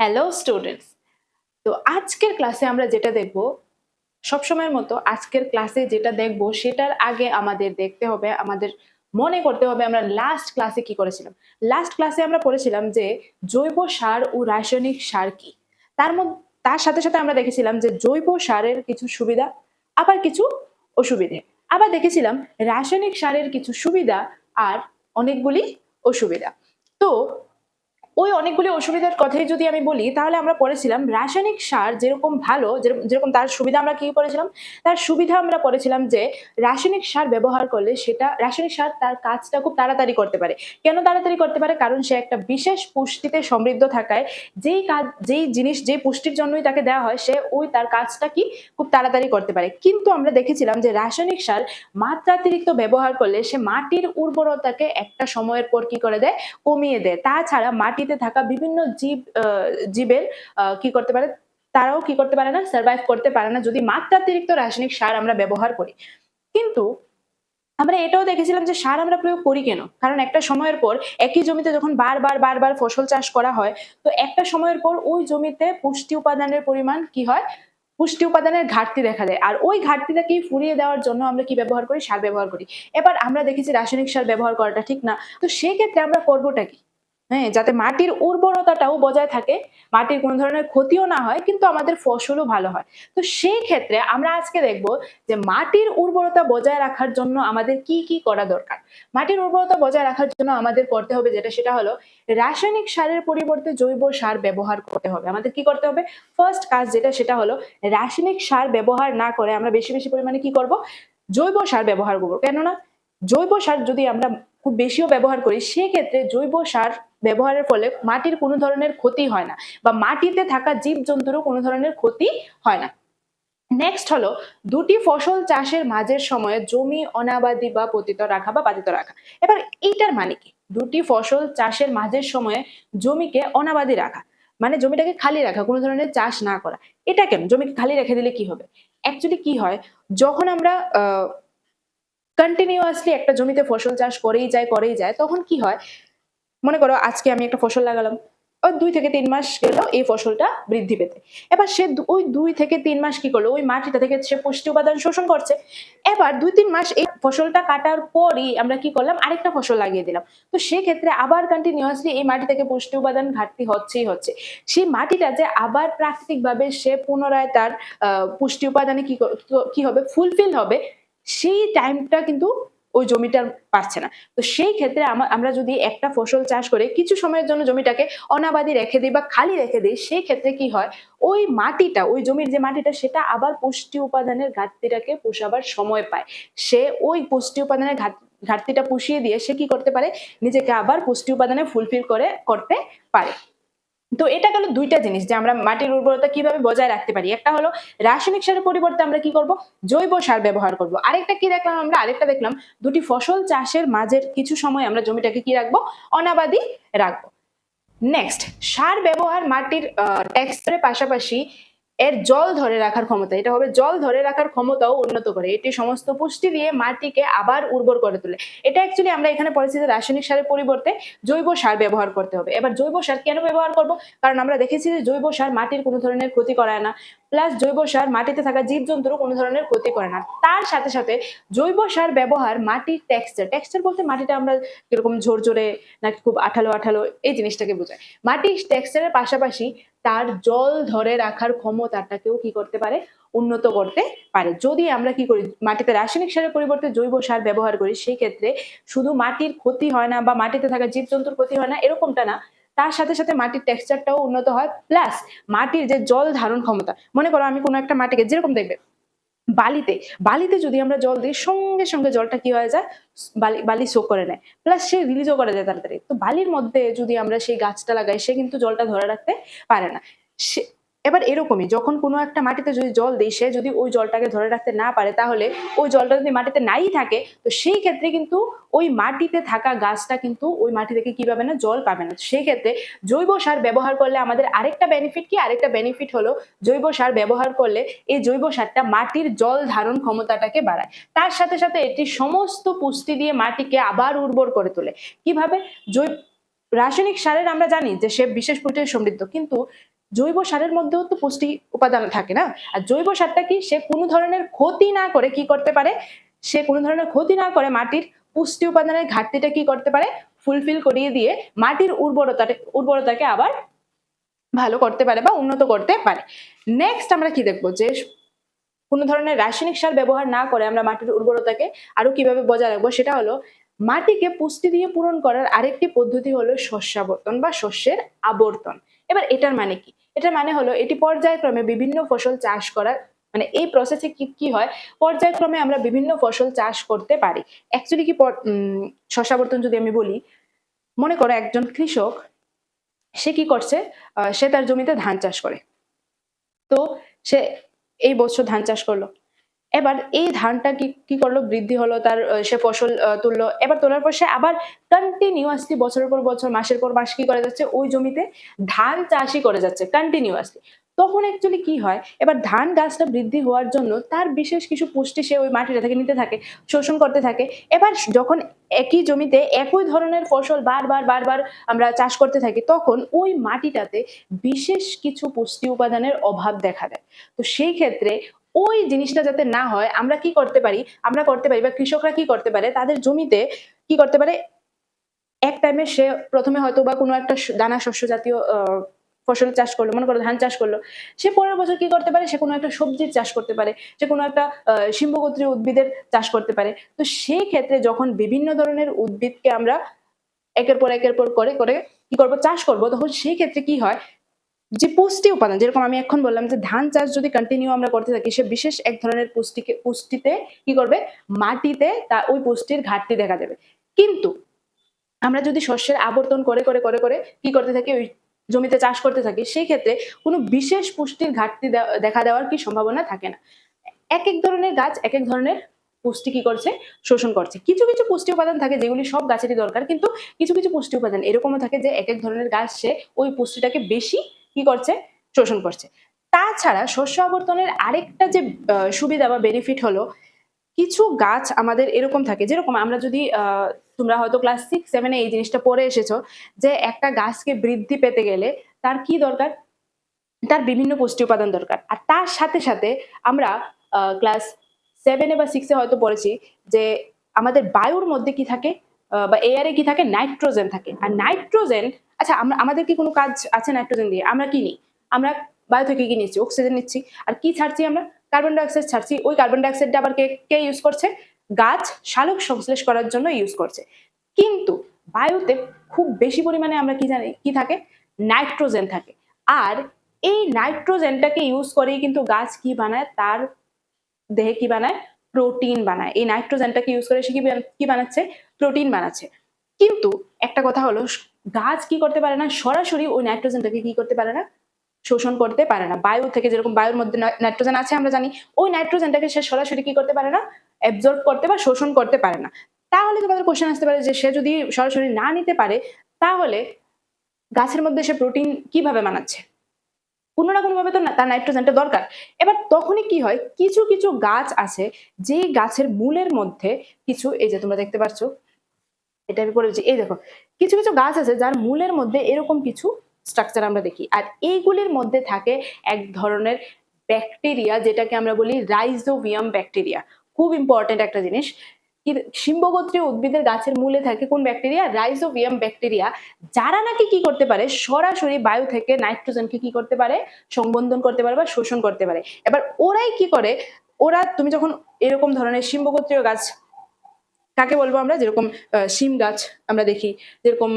Hello students তো আজকের ক্লাসে আমরা যেটা দেখব, সবসময়ের মতো আজকের ক্লাসে যেটা দেখব, সেটার আগে আমাদের দেখতে হবে, আমাদের মনে করতে হবে আমরা লাস্ট ক্লাসে কি করেছিলাম। লাস্ট ক্লাসে আমরা পড়েছিলাম যে জৈব সার ও রাসায়নিক সার কি। তার মধ্যে, তার সাথে সাথে আমরা দেখেছিলাম যে জৈব সারের কিছু সুবিধা, আবার কিছু অসুবিধে। আবার দেখেছিলাম রাসায়নিক সারের কিছু সুবিধা আর অনেকগুলি অসুবিধা। তো ওই অনেকগুলি অসুবিধার কথাই যদি আমি বলি, তাহলে আমরা পড়েছিলাম রাসায়নিক সার যেরকম ভালো, যেরকম তার সুবিধা আমরা কি পড়েছিলাম? তার সুবিধা আমরা পড়েছিলাম যে, রাসায়নিক সার ব্যবহার করলে সেটা, রাসায়নিক সার তার কাজটা খুব তাড়াতাড়ি করতে পারে। কেন তাড়াতাড়ি করতে পারে? কারণ সে একটা বিশেষ পুষ্টিতে সমৃদ্ধ থাকায়, যেই কাজ, যেই জিনিস, যেই পুষ্টির জন্যই তাকে দেওয়া হয়, সে ওই তার কাজটা কি খুব তাড়াতাড়ি করতে পারে। কিন্তু আমরা দেখেছিলাম যে, রাসায়নিক সার মাত্রাতিরিক্ত ব্যবহার করলে সে মাটির উর্বরতাকে একটা সময়ের পর কি করে দেয়? কমিয়ে দেয়। তাছাড়া মাটিতে থাকা বিভিন্ন জীব জীবের কি করতে পারে, তারাও কি করতে পারে না সার্ভাইভ করতে পারে না যদি মাত্রাতিরিক্ত রাসায়নিক সার আমরা ব্যবহার করি। কিন্তু আমরা এটাও দেখেছিলাম যে সার আমরা প্রয়োগ করি কেন? কারণ একটা সময়ের পর একই জমিতে যখন বারবার বারবার ফসল চাষ করা হয়, তো একটা সময়ের পর ওই জমিতে পুষ্টি উপাদানের পরিমাণ কি হয়? পুষ্টি উপাদানের ঘাটতি দেখা দেয়। আর ওই ঘাটতিটাকে ফুরিয়ে দেওয়ার জন্য আমরা কি ব্যবহার করি? সার ব্যবহার করি। এবার আমরা দেখেছি রাসায়নিক সার ব্যবহার করাটা ঠিক না। তো সেক্ষেত্রে আমরা করবোটা কি? হ্যাঁ যাতে মাটির উর্বরতাটাও বজায় থাকে, মাটির কোনো ধরনের ক্ষতিও না হয়, কিন্তু আমাদের ফসলও ভালো হয়। তো সেই ক্ষেত্রে আমরা আজকে দেখব যে মাটির উর্বরতা বজায় রাখার জন্য আমাদের কি কি করা দরকার। মাটির উর্বরতা বজায় রাখার জন্য আমাদের করতে হবে যেটা, সেটা হলো রাসায়নিক সারের পরিবর্তে জৈব সার ব্যবহার করতে হবে। আমাদের কি করতে হবে? ফার্স্ট কাজ যেটা, সেটা হলো রাসায়নিক সার ব্যবহার না করে আমরা বেশি বেশি পরিমাণে কি করব? জৈব সার ব্যবহার করব। কেননা জৈব সার যদি আমরা খুব বেশিও ব্যবহার করি, সেক্ষেত্রে জৈব সার ব্যবহারের ফলে মাটির কোনো ধরনের ক্ষতি হয় না বা মাটিতে থাকা জীবজন্তুরও কোনো ধরনের ক্ষতি হয় না। নেক্সট হলো দুটি ফসল চাষের মাঝের সময়ে জমি অনাবাদি বা পতিত রাখা বা বাধিত রাখা। এবার এইটার মানে কি? দুটি ফসল চাষের মাঝের সময়ে জমিকে অনাবাদি রাখা মানে জমিটাকে খালি রাখা, কোনো ধরনের চাষ না করা। এটা কেন? জমিকে খালি রেখে দিলে কি হবে? অ্যাকচুয়ালি কি হয়? যখন আমরা কন্টিনিউয়াসলি একটা জমিতে ফসল চাষ করেই যায় করেই যায়, তখন কি হয়? মনে করো আজকে আমি একটা ফসল লাগালাম। ওই দুই থেকে তিন মাস গেল এই ফসলটা বৃদ্ধি পেতে। এবার সে ওই দুই থেকে তিন মাস কি করল? ওই মাটিটা থেকে সে পুষ্টি উপাদান শোষণ করছে। এবার দুই তিন মাস এই ফসলটা কাটার পরই আমরা কি করলাম? আরেকটা ফসল লাগিয়ে দিলাম। তো সেক্ষেত্রে আবার কন্টিনিউয়াসলি এই মাটি থেকে পুষ্টি উপাদান ঘাটতি হচ্ছেই হচ্ছে। সেই মাটিটা যে আবার প্রাকৃতিকভাবে সে পুনরায় তার পুষ্টি উপাদানে কি কি হবে? ফুলফিল হবে। সেই টাইমটা কিন্তু ওই জমিটা পারছে না। তো সেই ক্ষেত্রে আমরা যদি একটা ফসল চাষ করে কিছু সময়ের জন্য জমিটাকে অনাবাদি রেখে দিই বা খালি রেখে দিই, সেই ক্ষেত্রে কি হয়? ওই মাটিটা, ওই জমির যে মাটিটা, সেটা আবার পুষ্টি উপাদানের ঘাটতিটাকে পোষাবার সময় পায়। সে ওই পুষ্টি উপাদানের ঘাট- ঘাটতিটা পুষিয়ে দিয়ে সে কি করতে পারে? নিজেকে আবার পুষ্টি উপাদানে ফুলফিল করে, করতে পারে। তো এটা গেল দুইটা জিনিস যে আমরা মাটির উর্বরতা কীভাবে বজায় রাখতে পারি। একটা হলো রাসায়নিক সারের পরিবর্তে আমরা কি করব? জৈব সার ব্যবহার করব। আরেকটা কি দেখলাম আমরা? আরেকটা দেখলাম দুটি ফসল চাষের মাঝের কিছু সময় আমরা জমিটাকে কি রাখব? অনাবাদি রাখব। নেক্সট সার ব্যবহার মাটির টেক্সচারের পাশাপাশি এর জল ধরে রাখার ক্ষমতা, এটা হবে জল ধরে রাখার ক্ষমতাও উন্নত করে। এটি সমস্ত পুষ্টি দিয়ে মাটিকে আবার উর্বর করে তোলে। এটা অ্যাকচুয়ালি আমরা এখানে যে রাসায়নিক সারের পরিবর্তে জৈব সার ব্যবহার করতে হবে। এবার জৈব সার কেন ব্যবহার করব? কারণ আমরা দেখেছি যে জৈব সার মাটির কোনো ধরনের ক্ষতি করায় না। প্লাস জৈব সার মাটিতে থাকা জীবজন্তুরও কোনো ধরনের ক্ষতি করে না। তার সাথে সাথে জৈব সার ব্যবহার মাটির টেক্সচার টেক্সচার বলতে মাটিটা আমরা কীরকম ঝরঝরে নাকি খুব আঠালো আঠালো এই জিনিসটাকে বোঝায়। মাটির টেক্সচারের পাশাপাশি তার জল ধরে রাখার ক্ষমতাটাকেও কি করতে পারে? উন্নত করতে পারে। যদি আমরা কি করি, মাটিতে রাসায়নিক সারের পরিবর্তে জৈব সার ব্যবহার করি সেই ক্ষেত্রে শুধু মাটির ক্ষতি হয় না বা মাটিতে থাকা জীবজন্তুর ক্ষতি হয় না, এরকমটা না। তার সাথে সাথে মাটির টেক্সচারটাও উন্নত হয়। প্লাস মাটির যে জল ধারণ ক্ষমতা, মনে করো আমি কোনো একটা মাটিকে, যেরকম দেখবে বালিতে বালিতে যদি আমরা জল দিই, সঙ্গে সঙ্গে জলটা কি হয়ে যায়? বালি বালি শো করে নেয়। প্লাস সে রিলিজও করা যায় তাড়াতাড়ি। তো বালির মধ্যে যদি আমরা সেই গাছটা লাগাই, সে কিন্তু জলটা ধরে রাখতে পারে না। সে এবার এরকমই, যখন কোনো একটা মাটিতে যদি জল দিই, সে যদি ওই জলটাকে ধরে রাখতে না পারে, তাহলে ওই জলটা যদি মাটিতে নাই থাকে, তো সেই ক্ষেত্রে কিন্তু ওই মাটিতে থাকা গাছটা কিন্তু ওই মাটি থেকে কি পাবে না? জল পাবে না। সেই ক্ষেত্রে জৈব সার ব্যবহার করলে আমাদের আরেকটা বেনিফিট কি? আরেকটা বেনিফিট হলো জৈব সার ব্যবহার করলে এই জৈব সারটা মাটির জল ধারণ ক্ষমতাটাকে বাড়ায়। তার সাথে সাথে এটি সমস্ত পুষ্টি দিয়ে মাটিকে আবার উর্বর করে তোলে। কীভাবে? জৈব, রাসায়নিক সারের আমরা জানি যে সে বিশেষ প্রোটিনে সমৃদ্ধ, কিন্তু জৈব সারের মধ্যেও তো পুষ্টি উপাদান থাকে না? আর জৈব সারটা কি সে কোনো ধরনের ক্ষতি না করে কি করতে পারে? সে কোনো ধরনের ক্ষতি না করে মাটির পুষ্টি উপাদানের ঘাটতিটা কি করতে পারে? ফুলফিল করিয়ে দিয়ে মাটির উর্বরতাটা, উর্বরতাকে আবার ভালো করতে পারে বা উন্নত করতে পারে। নেক্সট আমরা কি দেখব? যে কোনো ধরনের রাসায়নিক সার ব্যবহার না করে আমরা মাটির উর্বরতাকে আরও কীভাবে বজায় রাখব? সেটা হলো মাটিকে পুষ্টি দিয়ে পূরণ করার আরেকটি পদ্ধতি হলো শস্যাবর্তন বা শস্যের আবর্তন। এবার এটার মানে কি? এটার মানে হলো এটি পর্যায়ক্রমে বিভিন্ন ফসল চাষ করার মানে এই প্রসেসে কি কি হয়? পর্যায়ক্রমে আমরা বিভিন্ন ফসল চাষ করতে পারি। অ্যাকচুয়ালি কি শস্যাবর্তন যদি আমি বলি, মনে করো একজন কৃষক, সে কি করছে? সে তার জমিতে ধান চাষ করে। তো সে এই বছর ধান চাষ করল। এবার এই ধানটা কি কি করল? বৃদ্ধি হলো, তার সে ফসল তুললো। এবার তোলার পর সে আবার কন্টিনিউয়াসলি বছরের পর বছর, মাসের পর মাস কি করে যাচ্ছে? ওই জমিতে ধান চাষই করে যাচ্ছে কন্টিনিউয়াসলি তখন অ্যাকচুয়ালি কি হয়? এবার ধান গাছটা বৃদ্ধি হওয়ার জন্য তার বিশেষ কিছু পুষ্টি সে ওই মাটিটা থেকে নিতে থাকে, শোষণ করতে থাকে। এবার যখন একই জমিতে একই ধরনের ফসল বারবার বারবার আমরা চাষ করতে থাকি, তখন ওই মাটিটাতে বিশেষ কিছু পুষ্টি উপাদানের অভাব দেখা দেয়। তো সেই ক্ষেত্রে ওই জিনিসটা যাতে না হয় আমরা কি করতে পারি? আমরা করতে পারি বা কৃষকরা কি করতে পারে? তাদের জমিতে কি করতে পারে? এক টাইমে সে প্রথমে হয়তো বা কোনো একটা দানা শস্য জাতীয় ফসল চাষ করল মনে করো ধান চাষ করল। সে পরের বছর কি করতে পারে? সে কোনো একটা সবজির চাষ করতে পারে। সে কোনো একটা আহ, শিম্বগোত্রীয় উদ্ভিদের চাষ করতে পারে। তো সেই ক্ষেত্রে যখন বিভিন্ন ধরনের উদ্ভিদকে আমরা একের পর একের পর করে করে কি করব? চাষ করব। তখন সেই ক্ষেত্রে কি হয়? যে পুষ্টি উপাদান, যেরকম আমি এখন বললাম যে ধান চাষ যদি কন্টিনিউ আমরা করতে থাকি, সে বিশেষ এক ধরনের পুষ্টিকে, পুষ্টিতে কি করবে? মাটিতে তা ওই পুষ্টির ঘাটতি দেখা যাবে কিন্তু আমরা যদি শস্যের আবর্তন করে করে করে করে কি করতে থাকি? ওই জমিতে চাষ করতে থাকি, সেই ক্ষেত্রে কোনো বিশেষ পুষ্টির ঘাটতি দেখা দেওয়ার কি সম্ভাবনা থাকে না। এক এক ধরনের গাছ, এক এক ধরনের পুষ্টি কি করছে? শোষণ করছে। কিছু কিছু পুষ্টি উপাদান থাকে যেগুলি সব গাছেরই দরকার, কিন্তু কিছু কিছু পুষ্টি উপাদান এরকমও থাকে যে এক এক ধরনের গাছ সে ওই পুষ্টিটাকে বেশি কি করছে? শোষণ করছে। তাছাড়া শস্য আবর্তনের আরেকটা যে সুবিধা বা বেনিফিট হলো, কিছু গাছ আমাদের এরকম থাকে, যেরকম আমরা যদি তোমরা হয়তো ক্লাস সিক্স সেভেনে এই জিনিসটা পড়ে এসেছ, যে একটা গাছকে বৃদ্ধি পেতে গেলে তার কি দরকার? তার বিভিন্ন পুষ্টি উপাদান দরকার। আর তার সাথে সাথে আমরা ক্লাস সেভেনে বা সিক্সে হয়তো পড়েছি যে, আমাদের বায়ুর মধ্যে কি থাকে? বা এয়ারে কি থাকে? নাইট্রোজেন থাকে। আর নাইট্রোজেন আচ্ছা আমরা, আমাদের কি কোনো কাজ আছে নাইট্রোজেন দিয়ে? আমরা কি নিই? আমরা বায়ু থেকে কি নিচ্ছি অক্সিজেন নিচ্ছি। আর কি ছাড়ছি আমরা? কার্বন ডাইঅক্সাইড ছাড়ছি। ওই কার্বন ডাইঅক্সাইডটা আবার কে কে ইউজ করছে? গাছ শালক সংশ্লেষ করার জন্য ইউজ করছে। কিন্তু বায়ুতে খুব বেশি পরিমাণে আমরা কি জানি, কি থাকে? নাইট্রোজেন থাকে। আর এই নাইট্রোজেনটাকে ইউজ করেই কিন্তু গাছ কি বানায়? তার দেহে কি বানায়? প্রোটিন বানায়। এই নাইট্রোজেনটাকে ইউজ করে সে কি বানাচ্ছে? প্রোটিন বানাচ্ছে। কিন্তু একটা কথা হলো গাছ কি করতে পারে না? সরাসরি ওই নাইট্রোজেনটাকে কি করতে পারে না? শোষণ করতে পারে না। বায়ু থেকে যেরকম বায়ুর মধ্যে নাইট্রোজেন আছে আমরা জানি, ওই নাইট্রোজেনটাকে সে সরাসরি কি করতে পারে না? অ্যাবজর্ব করতে বা শোষণ করতে পারে না। তাহলে তোমাদের কোশ্চেন আসতে পারে যে সে যদি সরাসরি না নিতে পারে, তাহলে গাছের মধ্যে সে প্রোটিন কীভাবে বানাচ্ছে? কোনো না কোনোভাবে তো তার নাইট্রোজেনটা দরকার। এবার তখনই কি হয়? কিছু কিছু গাছ আছে যে গাছের মূলের মধ্যে কিছু, এই যে তোমরা দেখতে পাচ্ছ এটা আমি পড়েছি এই দেখো, কিছু কিছু গাছ আছে যার মূলের মধ্যে এরকম কিছু স্ট্রাকচার আমরা দেখি। আর এইগুলির মধ্যে থাকে এক ধরনের ব্যাকটেরিয়া যেটাকে আমরা বলি রাইজোভিয়াম ব্যাকটেরিয়া খুব ইম্পর্টেন্ট একটা জিনিস। কি শিম্বগোত্রীয় উদ্ভিদের গাছের মূলে থাকে কোন ব্যাকটেরিয়া? রাইজোভিয়াম ব্যাকটেরিয়া যারা নাকি কি করতে পারে? সরাসরি বায়ু থেকে নাইট্রোজেনকে কি করতে পারে? সংবন্ধন করতে পারে বা শোষণ করতে পারে। এবার ওরাই কি করে? ওরা, তুমি যখন এরকম ধরনের শিম্বগোত্রীয় গাছ, কাকে বলব আমরা? যেরকম শিম গাছ আমরা দেখি, যেরকম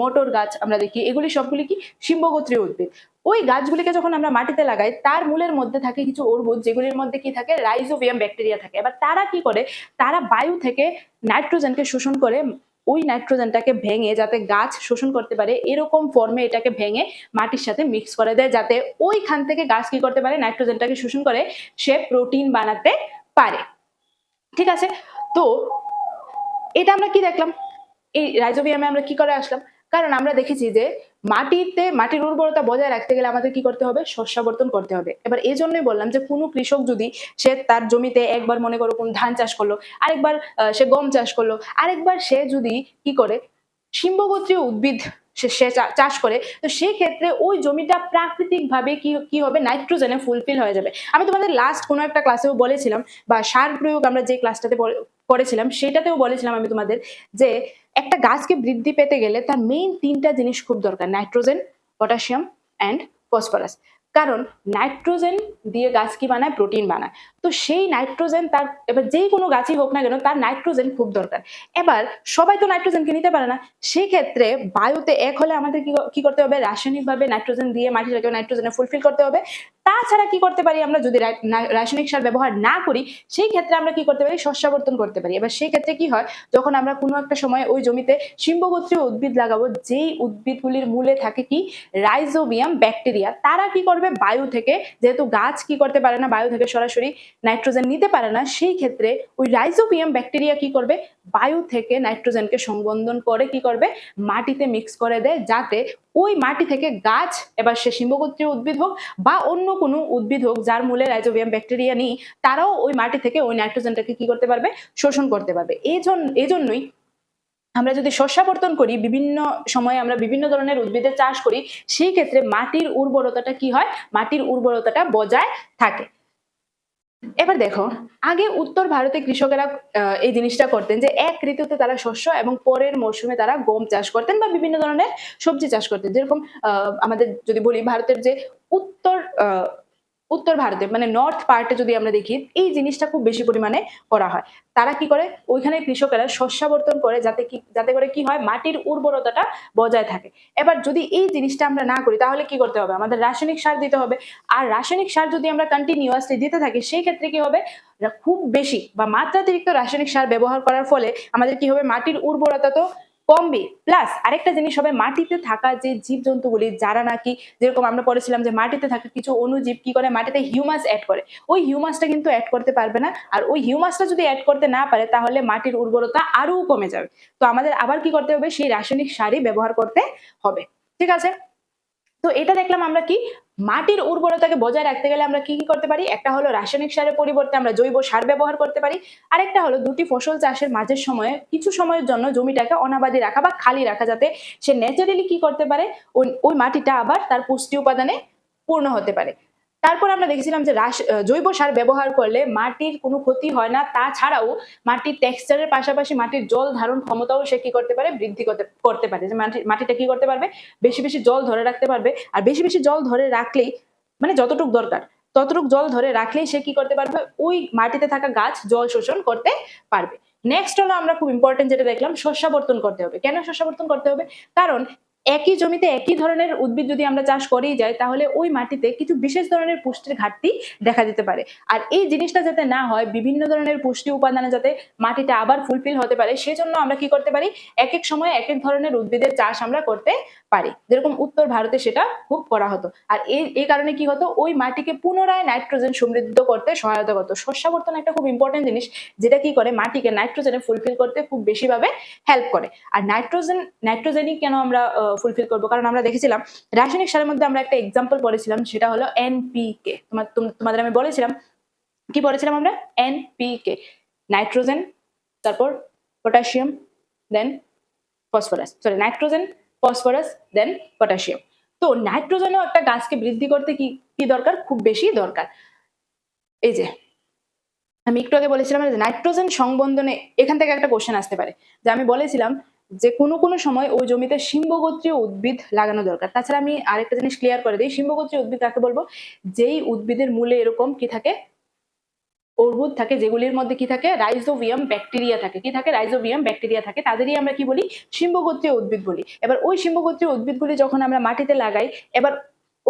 মটর গাছ আমরা দেখি, এগুলি সবগুলি কি? শিম্বগোত্রীয় উদ্ভিদ। ওই গাছগুলিকে যখন আমরা মাটিতে লাগাই, তার মূলের মধ্যে থাকে কিছু অর্বুদ, যেগুলির মধ্যে কি থাকে? রাইজোভিয়াম ব্যাকটেরিয়া থাকে। এবার তারা কি করে? তারা বায়ু থেকে নাইট্রোজেনকে শোষণ করে ওই নাইট্রোজেনটাকে ভেঙে, যাতে গাছ শোষণ করতে পারে, এরকম ফর্মে এটাকে ভেঙে মাটির সাথে মিক্স করে দেয়, যাতে ওইখান থেকে গাছ কি করতে পারে? নাইট্রোজেনটাকে শোষণ করে সে প্রোটিন বানাতে পারে। ঠিক আছে? তো এটা আমরা কি দেখলাম? এই রাইজোবিয়ামে আমরা কি করে আসলাম? কারণ আমরা দেখেছি যে মাটিতে, মাটির উর্বরতা বজায় রাখতে গেলে আমাদের কি করতে হবে? শস্যাবর্তন করতে হবে। এবার এই জন্যই বললাম যে, কোনো কৃষক যদি সে তার জমিতে একবার মনে করো কোন ধান চাষ করল, আরেকবার সে গম চাষ করল, আরেকবার সে যদি কি করে? শিম্বগোত্রীয় উদ্ভিদ সে চাষ করে, তো সেই ক্ষেত্রে ওই জমিটা প্রাকৃতিকভাবে কি কি হবে? নাইট্রোজেনে ফুলফিল হয়ে যাবে। আমি তোমাদের লাস্ট কোনো একটা ক্লাসেও বলেছিলাম, বা সার প্রয়োগ আমরা যে ক্লাসটাতে করেছিলাম, সেটাতেও বলেছিলাম আমি তোমাদের যে একটা গাছকে বৃদ্ধি পেতে গেলে তার মেইন তিনটা জিনিস খুব দরকার, নাইট্রোজেন, পটাশিয়াম অ্যান্ড ফসফরাস। কারণ নাইট্রোজেন দিয়ে গাছ কি বানায়? প্রোটিন বানায়। তো সেই নাইট্রোজেন তার, এবার যেই কোনো গাছই হোক না কেন, তার নাইট্রোজেন খুব দরকার। এবার সবাই তো নাইট্রোজেনকে নিতে পারে না। সেই ক্ষেত্রে বায়ুতে এক হলে আমাদের কি কি করতে হবে? রাসায়নিকভাবে নাইট্রোজেন দিয়ে মাটিটাকে নাইট্রোজেনে ফুলফিল করতে হবে। তাছাড়া কি করতে পারি আমরা যদি রাসায়নিক সার ব্যবহার না করি, সেই ক্ষেত্রে আমরা কি করতে পারি? শস্যাবর্তন করতে পারি। এবার সেই ক্ষেত্রে কি হয়? যখন আমরা কোনো একটা সময় ওই জমিতে সিম্বগোত্রীয় উদ্ভিদ লাগাবো, যেই উদ্ভিদগুলির মূলে থাকে কি? রাইজোবিয়াম ব্যাকটেরিয়া তারা কি করবে? বায়ু থেকে, যেহেতু গাছ কি করতে পারে না? বায়ু থেকে সরাসরি নাইট্রোজেন নিতে পারে না, সেই ক্ষেত্রে ওই রাইজোবিয়াম ব্যাকটেরিয়া কি করবে? বায়ু থেকে নাইট্রোজেনকে সংবন্ধন করে কি করবে? মাটিতে মিক্স করে দেয় যাতে ওই মাটি থেকে গাছ, এবার সে সিম্বগোত্রীয় উদ্ভিদ হোক বা অন্য কোনো উদ্ভিদ হোক, যার মূলে রাইজোবিয়াম ব্যাকটেরিয়া নেই, তারাও ওই মাটি থেকে ওই নাইট্রোজেনটাকে কি করতে পারবে? শোষণ করতে পারবে। এই জন্য এই জন্যই আমরা যদি শস্যাবর্তন করি, বিভিন্ন সময়ে আমরা বিভিন্ন ধরনের উদ্ভিদের চাষ করি, সেই ক্ষেত্রে মাটির উর্বরতাটা কি হয়? মাটির উর্বরতাটা বজায় থাকে। এবার দেখো, আগে উত্তর ভারতে কৃষকেরা এই জিনিসটা করতেন যে এক ঋতুতে তারা শস্য এবং পরের মৌসুমে তারা গম চাষ করতেন বা বিভিন্ন ধরনের সবজি চাষ করতেন। যেরকম আমাদের যদি বলি, ভারতের যে উত্তর উত্তর ভারতে মানে নর্থ পার্টে যদি আমরা দেখি, এই জিনিসটা খুব বেশি পরিমাণে করা হয়। তারা কি করে? ওইখানে কৃষকেরা শস্যাবর্তন করে যাতে কি, যাতে করে কি হয়? মাটির উর্বরতাটা বজায় থাকে। এবার যদি এই জিনিসটা আমরা না করি, তাহলে কি করতে হবে? আমাদের রাসায়নিক সার দিতে হবে। আর রাসায়নিক সার যদি আমরা কন্টিনিউয়াসলি দিতে থাকি, সেই ক্ষেত্রে কি হবে? খুব বেশি বা মাত্রাতিরিক্ত রাসায়নিক সার ব্যবহার করার ফলে আমাদের কি হবে? মাটির উর্বরতা তো কমবে। প্লাস আরেকটা জিনিস হবে, মাটিতে থাকা যে জীবজন্তুগুলি, যারা নাকি যেরকম আমরা পড়েছিলাম যে মাটিতে থাকা কিছু অনুজীব কি করে? মাটিতে হিউমাস অ্যাড করে। ওই হিউমাসটা কিন্তু অ্যাড করতে পারবে না। আর ওই হিউমাসটা যদি অ্যাড করতে না পারে, তাহলে মাটির উর্বরতা আরও কমে যাবে। তো আমাদের আবার কি করতে হবে? সেই রাসায়নিক সারই ব্যবহার করতে হবে। ঠিক আছে? তো এটা দেখলাম আমরা কি? মাটির উর্বরতাকে বজায় রাখতে গেলে আমরা কি কি করতে পারি? একটা হলো রাসায়নিক সারের পরিবর্তে আমরা জৈব সার ব্যবহার করতে পারি। আরেকটা হলো দুটি ফসল চাষের মাঝের সময়ে কিছু সময়ের জন্য জমিটাকে অনাবাদি রাখা বা খালি রাখা যাতে সে ন্যাচারালি কি করতে পারে? ওই ওই মাটিটা আবার তার পুষ্টি উপাদানে পূর্ণ হতে পারে। তারপর আমরা দেখেছিলাম যে রাস জৈব সার ব্যবহার করলে মাটির কোনো ক্ষতি হয় না। তাছাড়াও মাটির টেক্সচারের পাশাপাশি মাটির জল ধারণ ক্ষমতাও সে কি করতে পারে? বৃদ্ধি করতে করতে পারে। যে মাটি মাটিটা কি করতে পারবে? বেশি বেশি জল ধরে রাখতে পারবে। আর বেশি বেশি জল ধরে রাখলেই মানে যতটুক দরকার, ততটুক জল ধরে রাখলেই সে কি করতে পারবে? ওই মাটিতে থাকা গাছ জল শোষণ করতে পারবে। নেক্সট হলো আমরা খুব ইম্পর্টেন্ট যেটা দেখলাম, শস্যাবর্তন করতে হবে। কেন শস্যাবর্তন করতে হবে? কারণ একই জমিতে একই ধরনের উদ্ভিদ যদি আমরা চাষ করেই যাই, তাহলে ওই মাটিতে কিছু বিশেষ ধরনের পুষ্টির ঘাটতি দেখা দিতে পারে। আর এই জিনিসটা যাতে না হয়, বিভিন্ন ধরনের পুষ্টি উপাদানে যাতে মাটিটা আবার ফুলফিল হতে পারে, সেজন্য আমরা কি করতে পারি? এক এক সময় এক এক ধরনের উদ্ভিদের চাষ আমরা করতে পারি। যেরকম উত্তর ভারতে সেটা খুব করা হতো। আর এই এই কারণে কি হতো? ওই মাটিকে পুনরায় নাইট্রোজেন সমৃদ্ধ করতে সহায়তা করতো। শস্যাবর্তন একটা খুব ইম্পর্টেন্ট জিনিস, যেটা কি করে? মাটিকে নাইট্রোজেনে ফুলফিল করতে খুব বেশিভাবে হেল্প করে। আর নাইট্রোজেন, নাইট্রোজেনই কেন আমরা ফুলফিল করব। কারণ আমরা দেখেছিলাম, রাসায়নিক সারের মধ্যে আমরা একটা এক্সাম্পল পড়েছিলাম, সেটা হলো এনপিকে তোম- তোমাদের আমি বলেছিলাম, কি পড়েছিলাম আমরা? এনপিকে নাইট্রোজেন তারপর potassium then phosphorus sorry nitrogen phosphorus then potassium তো নাইট্রোজেনও একটা গাছকে বৃদ্ধি করতে কি কি দরকার? খুব বেশি দরকার। এই যে, আমি একটু আগে বলেছিলাম নাইট্রোজেন সংবন্ধনে এখান থেকে একটা কোশ্চেন আসতে পারে। যে আমি বলেছিলাম যে কোনো কোনো সময় ওই জমিতে সিম্বগোত্রীয় উদ্ভিদ লাগানো দরকার। তাছাড়া আমি আরেকটা জিনিস ক্লিয়ার করে দিই সিম্বগোত্রীয় উদ্ভিদ কাকে বলব? যেই উদ্ভিদের মূলে এরকম কি থাকে? অর্বুদ থাকে, যেগুলির মধ্যে কি থাকে? রাইজোভিয়াম ব্যাকটেরিয়া থাকে। কি থাকে? রাইজোভিয়াম ব্যাকটেরিয়া থাকে। তাদেরই আমরা কি বলি? সিম্বগোত্রীয় উদ্ভিদ বলি। এবার ওই সিম্বগোত্রীয় উদ্ভিদগুলি যখন আমরা মাটিতে লাগাই, এবার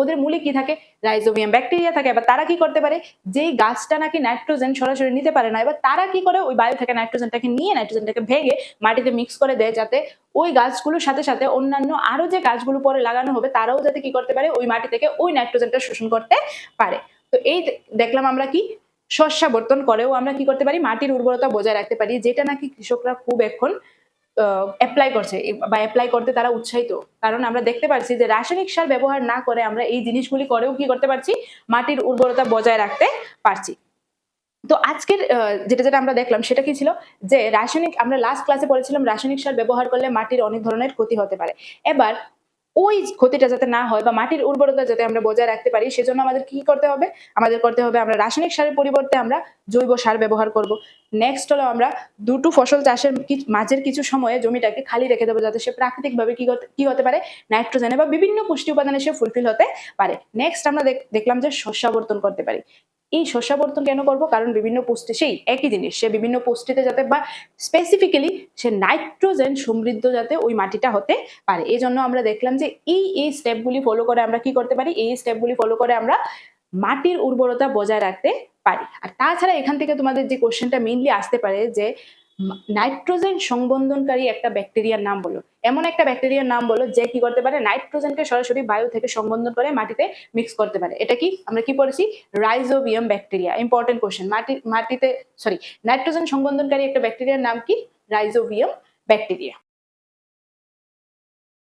ওদের মূলে কি থাকে? রাইজোভিয়াম ব্যাকটেরিয়া থাকে। এবার তারা কি করতে পারে? যেই গাছটা নাকি নাইট্রোজেন সরাসরি নিতে পারে না, এবার তারা কি করে ওই বায়ু থেকে নাইট্রোজেনটাকে নিয়ে নাইট্রোজেনটাকে ভেঙে মাটিতে মিক্স করে দেয় যাতে ওই গাছগুলোর সাথে সাথে অন্যান্য আরও যে গাছগুলো পরে লাগানো হবে, তারাও যাতে কি করতে পারে? ওই মাটি থেকে ওই নাইট্রোজেনটা শোষণ করতে পারে। তো এই দেখলাম আমরা কি? শস্যাবর্তন করেও আমরা কি করতে পারি? মাটির উর্বরতা বজায় রাখতে পারি, যেটা নাকি কৃষকরা খুব এখন অ্যাপ্লাই করছে বা অ্যাপ্লাই করতে তারা উৎসাহিত। কারণ আমরা দেখতে পাচ্ছি যে রাসায়নিক সার ব্যবহার না করে আমরা এই জিনিসগুলি করেও কি করতে পারছি? মাটির উর্বরতা বজায় রাখতে পারছি। তো আজকের যেটা যেটা আমরা দেখলাম সেটা কি ছিল? যে রাসায়নিক, আমরা লাস্ট ক্লাসে পড়েছিলাম রাসায়নিক সার ব্যবহার করলে মাটির অনেক ধরনের ক্ষতি হতে পারে। এবার ওই ক্ষতিটা যাতে না হয় বা মাটির উর্বরতা যাতে আমরা বজায় রাখতে পারি, সেজন্য আমাদের কি করতে হবে? আমাদের করতে হবে আমরা রাসায়নিক সারের পরিবর্তে আমরা জৈব সার ব্যবহার করব। নেক্সট হলো আমরা দুটো ফসল চাষের মাঝের কিছু সময়ে জমিটাকে খালি রেখে দেবো যাতে সে প্রাকৃতিকভাবে কি কি হতে পারে? নাইট্রোজেনে বা বিভিন্ন পুষ্টি উপাদানে সে ফুলফিল হতে পারে। নেক্সট আমরা দেখ- দেখলাম যে শস্যাবর্তন করতে পারি। এই শস্যাবর্তন কেন করব? কারণ বিভিন্ন পুষ্টি, সেই একই জিনিস, সে বিভিন্ন পুষ্টিতে যাতে বা স্পেসিফিক্যালি সে নাইট্রোজেন সমৃদ্ধ যাতে ওই মাটিটা হতে পারে। এই জন্য আমরা দেখলাম যে এই এই স্টেপগুলি ফলো করে আমরা কি করতে পারি? এই স্টেপগুলি ফলো করে আমরা মাটির উর্বরতা বজায় রাখতে পারি। আর তাছাড়া এখান থেকে তোমাদের যে কোশ্চেনটা মেইনলি আসতে পারে যে নাইট্রোজেন সংবন্ধনকারী একটা ব্যাকটেরিয়ার নাম বলো। এমন একটা ব্যাকটেরিয়ার নাম বলো যে কি করতে পারে? নাইট্রোজেনকে সরাসরি বায়ু থেকে সংবন্ধন করে মাটিতে মিক্স করতে পারে। এটা কি? আমরা কি পড়েছি? Rhizobium bacteria. ইম্পর্টেন্ট কোশ্চেন মাটি, মাটিতে সরি নাইট্রোজেন সংবন্ধনকারী একটা ব্যাকটেরিয়ার নাম কি? Rhizobium bacteria.